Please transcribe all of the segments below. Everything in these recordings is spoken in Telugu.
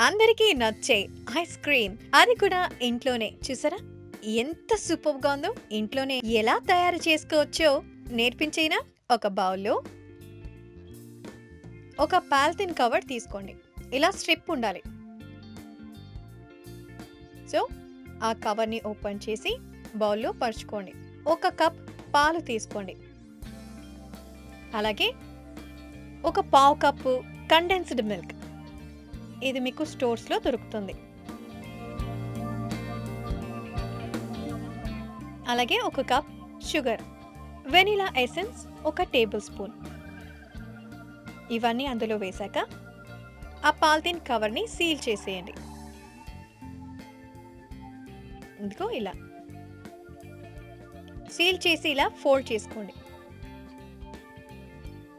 అందరికీ నచ్చే ఐస్ క్రీమ్ అది కూడా ఇంట్లోనే. చూసారా? ఎంత సూపర్గా ఉందో. ఇంట్లోనే ఎలా తయారు చేసుకోవచ్చో నేర్పించైనా? ఒక బౌల్లో ఒక పాలిథిన్ కవర్ తీసుకోండి. ఇలా స్ట్రిప్ ఉండాలి. సో ఆ కవర్ని ఓపెన్ చేసి బౌల్లో పరుచుకోండి. ఒక కప్ పాలు తీసుకోండి. అలాగే ఒక పావు కప్పు కండెన్స్డ్ మిల్క్ ఇది మీకు స్టోర్స్లో దొరుకుతుంది. అలాగే ఒక కప్ షుగర్ వెనిలా ఎసెన్స్ ఒక టేబుల్ స్పూన్. ఇవన్నీ అందులో వేశాక ఆ పాలిథిన్ కవర్ని సీల్ చేసేయండి. ఇదిగో ఇలా. సీల్ చేసి ఇలా ఫోల్డ్ చేసుకోండి.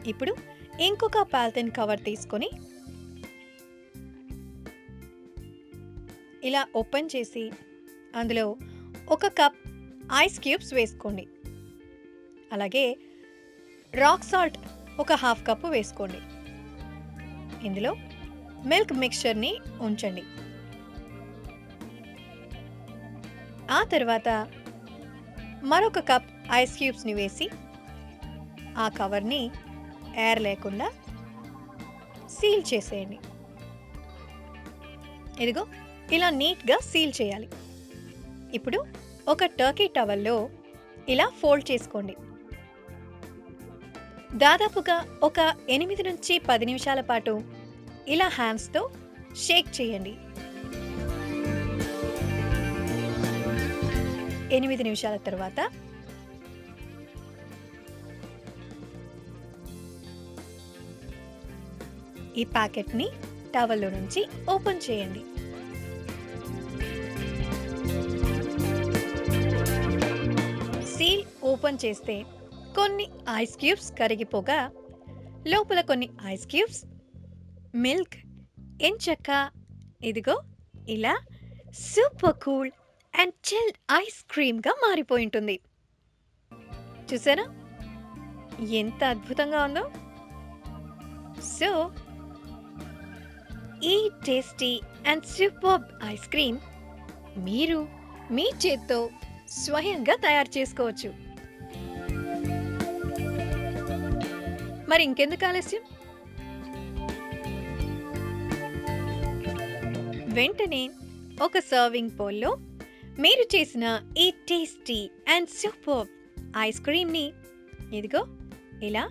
ఇప్పుడు ఇంకొక పాలిథిన్ కవర్ తీసుకొని ఇలా ఓపెన్ చేసి అందులో ఒక కప్ ఐస్ క్యూబ్స్ వేసుకోండి. అలాగే రాక్ సాల్ట్ ఒక హాఫ్ కప్పు వేసుకోండి. ఇందులో మిల్క్ మిక్చర్ని ఉంచండి. ఆ తర్వాత మరొక కప్ ఐస్ క్యూబ్స్ని వేసి ఆ కవర్ని ఎయిర్ లేకుండా సీల్ చేసేయండి. ఇదిగో ఇలా నీట్గా సీల్ చేయాలి. ఇప్పుడు ఒక టర్కీ టవల్లో ఇలా ఫోల్డ్ చేసుకోండి. దాదాపుగా ఒక ఎనిమిది నుంచి పది నిమిషాల పాటు ఇలా హ్యాండ్స్తో షేక్ చేయండి. ఎనిమిది నిమిషాల తర్వాత ఈ ప్యాకెట్ని టవల్లో నుంచి ఓపెన్ చేయండి. ఓపెన్ చేస్తే కొన్ని ఐస్ క్యూబ్స్ కరిగిపోగా లోపల కొన్ని ఐస్ క్యూబ్స్ మిల్క్ ఎంచక్క ఇదిగో ఇలా super cool and chilled ice క్రీమ్గా మారిపోయి ఉంటుంది. చూసారా? ఎంత అద్భుతంగా ఉందో! సో ఈ tasty and super ice cream మీరు మీ చేత్తో స్వయంగా తయారు చేసుకోవచ్చు. మరి ఇంకెందుకు ఆలస్యం? వెంటనే ఒక సర్వింగ్ బౌల్లో మీరు చేసిన ఈ టేస్టీ అండ్ సూపర్ ఐస్ క్రీమ్ని ఇదిగో ఇలా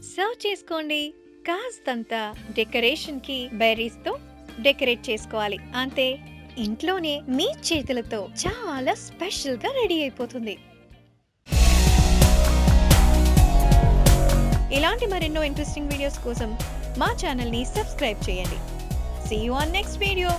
సర్వ్ చేసుకోండి. కాస్తంత డెకరేషన్కి బెర్రీస్తో డెకరేట్ చేసుకోవాలి. అంతే. ఇంట్లోనే మీ చేతులతో చాలా స్పెషల్గా రెడీ అయిపోతుంది. ఇలాంటి మరెన్నో ఇంట్రెస్టింగ్ వీడియోస్ కోసం మా ఛానల్ని సబ్స్క్రైబ్ చేయండి. See you on next video